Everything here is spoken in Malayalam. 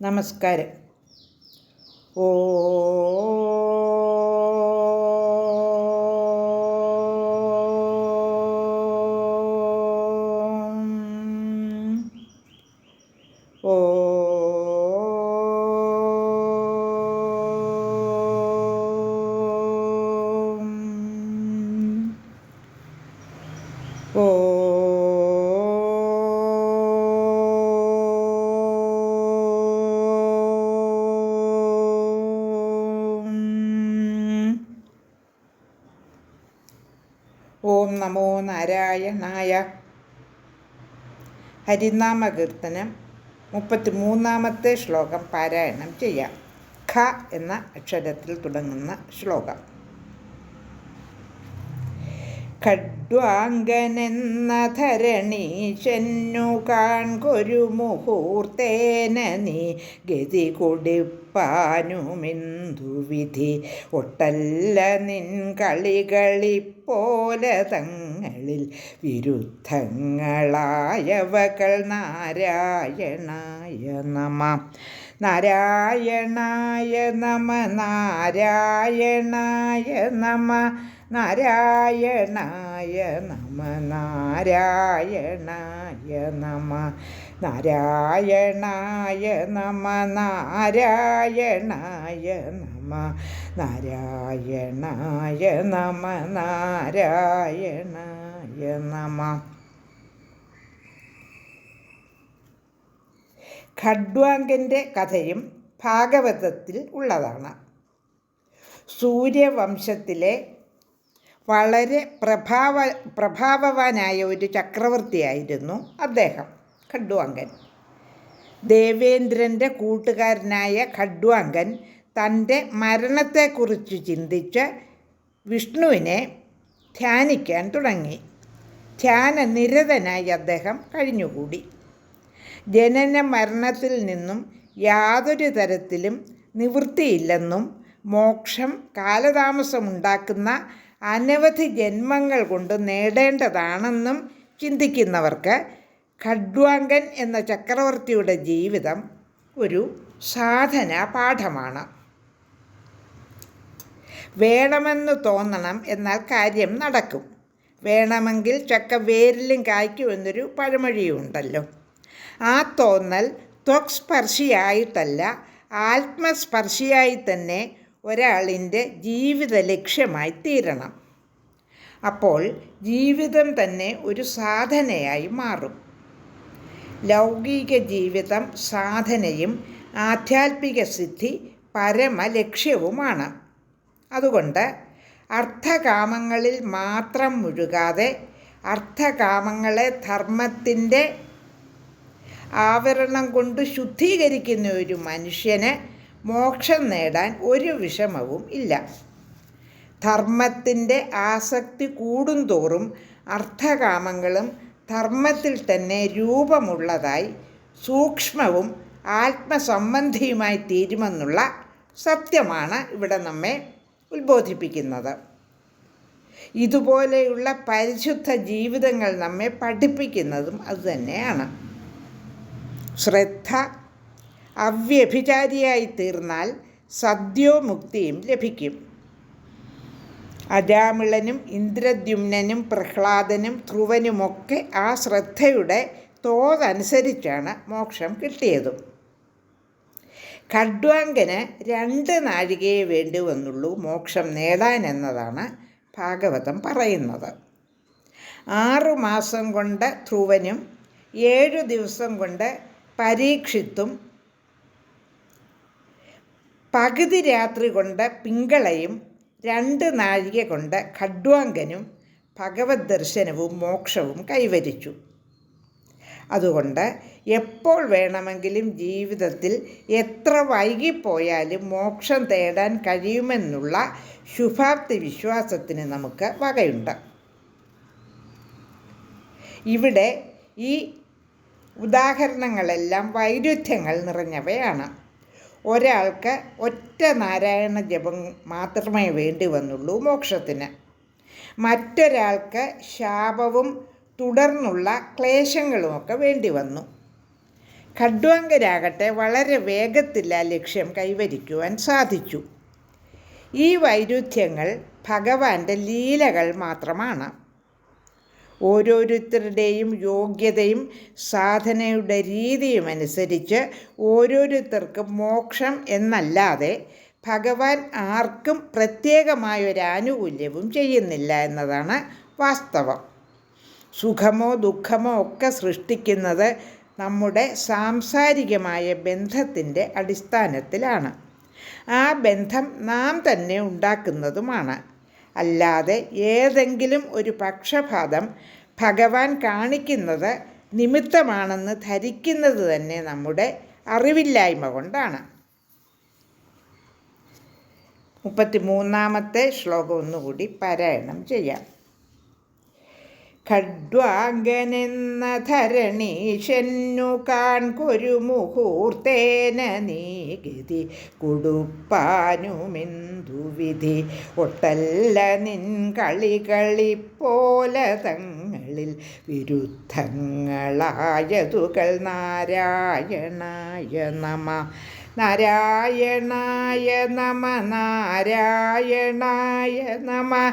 നമസ്കാരം. ഓ നമോ നാരായണായ. ഹരിനാമ കീർത്തനം മുപ്പത്തി മൂന്നാമത്തെ ശ്ലോകം പാരായണം ചെയ്യാം. ഖ എന്ന അക്ഷരത്തിൽ തുടങ്ങുന്ന ശ്ലോകം. ഖഡ്വാങ്കനെന്ന ധരണീശന്നു കാൺകൊരു മുഹൂർത്തേന നീ ഗതി കൊടുപ്പാനുമെന്തു വിധി ഒട്ടല്ല നിൻ കളികളിപ്പോലെ തങ്ങളിൽ വിരുദ്ധങ്ങളായവകൾ നാരായണായ നമ. നാരായണായ നമ നാരായണായ നമ. നാരായണായ നമ നാരായണായ നമ നാരായണായ നമ നാരായണായ നമ നാരായണായ നമ നാരായണായ നമ. ഖഡ്വാങ്കന്റെ കഥയും ഭാഗവതത്തിൽ ഉള്ളതാണ്. സൂര്യവംശത്തിലെ വളരെ പ്രഭാവ പ്രഭാവവാനായ ഒരു ചക്രവർത്തിയായിരുന്നു അദ്ദേഹം ഖഡ്വാങ്കൻ ദേവേന്ദ്രന്റെ കൂട്ടുകാരനായ ഖഡ്വാങ്കൻ തന്റെ മരണത്തെക്കുറിച്ച് ചിന്തിച്ച് വിഷ്ണുവിനെ ധ്യാനിക്കാൻ തുടങ്ങി. ധ്യാന നിരതനായി അദ്ദേഹം കഴിഞ്ഞുകൂടി. ജനന മരണത്തിൽ നിന്നും യാതൊരു തരത്തിലും നിവൃത്തിയില്ലെന്നും മോക്ഷം കാലതാമസമുണ്ടാക്കുന്ന അനവധി ജന്മങ്ങൾ കൊണ്ട് നേടേണ്ടതാണെന്നും ചിന്തിക്കുന്നവർക്ക് ഖഡ്വാങ്കൻ എന്ന ചക്രവർത്തിയുടെ ജീവിതം ഒരു സാധന പാഠമാണ്. വേണമെന്ന് തോന്നണം എന്നാൽ കാര്യം നടക്കും. വേണമെങ്കിൽ ചക്ക വേരിലും കായ്ക്കുമെന്നൊരു പഴമൊഴിയുണ്ടല്ലോ. ആ തോന്നൽ ത്വക്സ്പർശിയായിട്ടല്ല ആത്മസ്പർശിയായി തന്നെ ഒരാളിന്റെ ജീവിത ലക്ഷ്യമായി തീരണം. അപ്പോൾ ജീവിതം തന്നെ ഒരു സാധനയായി മാറും. ലൗകിക ജീവിതം സാധനയും ആധ്യാത്മിക സിദ്ധി പരമ പരമലക്ഷ്യവുമാണ്. അതുകൊണ്ട് അർത്ഥകാമങ്ങളിൽ മാത്രം മുഴുകാതെ അർത്ഥകാമങ്ങളെ ധർമ്മത്തിന്റെ ആവരണം കൊണ്ട് ശുദ്ധീകരിക്കുന്ന ഒരു മനുഷ്യന് മോക്ഷം നേടാൻ ഒരു വിഷമവും ഇല്ല. ധർമ്മത്തിന്റെ ആസക്തി കൂടുന്തോറും അർത്ഥകാമങ്ങളും ധർമ്മത്തിൽ തന്നെ രൂപമുള്ളതായി സൂക്ഷ്മവും ആത്മസംബന്ധിയുമായി തീരുമെന്നുള്ള സത്യമാണ് ഇവിടെ നമ്മെ ഉത്ബോധിപ്പിക്കുന്നത്. ഇതുപോലെയുള്ള പരിശുദ്ധ ജീവിതങ്ങൾ നമ്മെ പഠിപ്പിക്കുന്നതും അതുതന്നെയാണ് ശ്രദ്ധ അവ്യഭിചാരിയായി തീർന്നാൽ സദ്യോമുക്തിയും ലഭിക്കും. അജാമിളനും ഇന്ദ്രദ്യുമ്നനും പ്രഹ്ലാദനും ധ്രുവനുമൊക്കെ ആ ശ്രദ്ധയുടെ തോതനുസരിച്ചാണ് മോക്ഷം കിട്ടിയതും. ഖഡ്വാങ്കന് രണ്ട് നാഴികയെ വേണ്ടി വന്നുള്ളൂ മോക്ഷം നേടാൻ എന്നതാണ് ഭാഗവതം പറയുന്നത്. ആറു മാസം കൊണ്ട് ധ്രുവനും ഏഴു ദിവസം കൊണ്ട് പരീക്ഷിത്തും പകുതി രാത്രി കൊണ്ട് പിങ്കളയും രണ്ട് നാഴിക കൊണ്ട് ഖഡ്വാങ്കനും ഭഗവത് ദർശനവും മോക്ഷവും കൈവരിച്ചു. അതുകൊണ്ട് എപ്പോൾ വേണമെങ്കിലും ജീവിതത്തിൽ എത്ര വൈകിപ്പോയാലും മോക്ഷം തേടാൻ കഴിയുമെന്നുള്ള ശുഭാപ്തി വിശ്വാസത്തിന് നമുക്ക് വകയുണ്ട്. ഇവിടെ ഈ ഉദാഹരണങ്ങളെല്ലാം വൈരുദ്ധ്യങ്ങൾ നിറഞ്ഞവയാണ്. ഒരാൾക്ക് ഒറ്റ നാരായണ ജപം മാത്രമേ വേണ്ടി വന്നുള്ളൂ മോക്ഷത്തിന്. മറ്റൊരാൾക്ക് ശാപവും തുടർന്നുള്ള ക്ലേശങ്ങളുമൊക്കെ വേണ്ടി വന്നു. ഖഡ്വാങ്കരാകട്ടെ വളരെ വേഗത്തിൽ ആ ലക്ഷ്യം കൈവരിക്കുവാൻ സാധിച്ചു. ഈ വൈരുദ്ധ്യങ്ങൾ ഭഗവാന്റെ ലീലകൾ മാത്രമാണ്. ഓരോരുത്തരുടെയും യോഗ്യതയും സാധനയുടെ രീതിയും അനുസരിച്ച് ഓരോരുത്തർക്കും മോക്ഷം എന്നല്ലാതെ ഭഗവാൻ ആർക്കും പ്രത്യേകമായൊരു ആനുകൂല്യവും ചെയ്യുന്നില്ല എന്നതാണ് വാസ്തവം. സുഖമോ ദുഃഖമോ ഒക്കെ സൃഷ്ടിക്കുന്നത് നമ്മുടെ സാംസാരികമായ ബന്ധത്തിന്റെ അടിസ്ഥാനത്തിലാണ്. ആ ബന്ധം നാം തന്നെ ഉണ്ടാക്കുന്നതുമാണ്. അല്ലാതെ ഏതെങ്കിലും ഒരു പക്ഷപാതം ഭഗവാൻ കാണിക്കുന്നത് നിമിത്തമാണെന്ന് ധരിക്കുന്നത് തന്നെ നമ്മുടെ അറിവില്ലായ്മ കൊണ്ടാണ്. മുപ്പത്തി മൂന്നാമത്തെ ശ്ലോകം ഒന്നുകൂടി പാരായണം ചെയ്യാം. ഖഡ്വാങ്കനെന്ന കാൺ കാൺകൊരു മുഹൂർത്തേന നീഗതി കൊടുപ്പാനുമെന്തു വിധി ഒട്ടല്ല നിൻ കളികളിപ്പോലെ തങ്ങളിൽ വിരുദ്ധങ്ങളായതുകൾ നാരായണായ നമ. നാരായണായ നമ നാരായണായ നമ.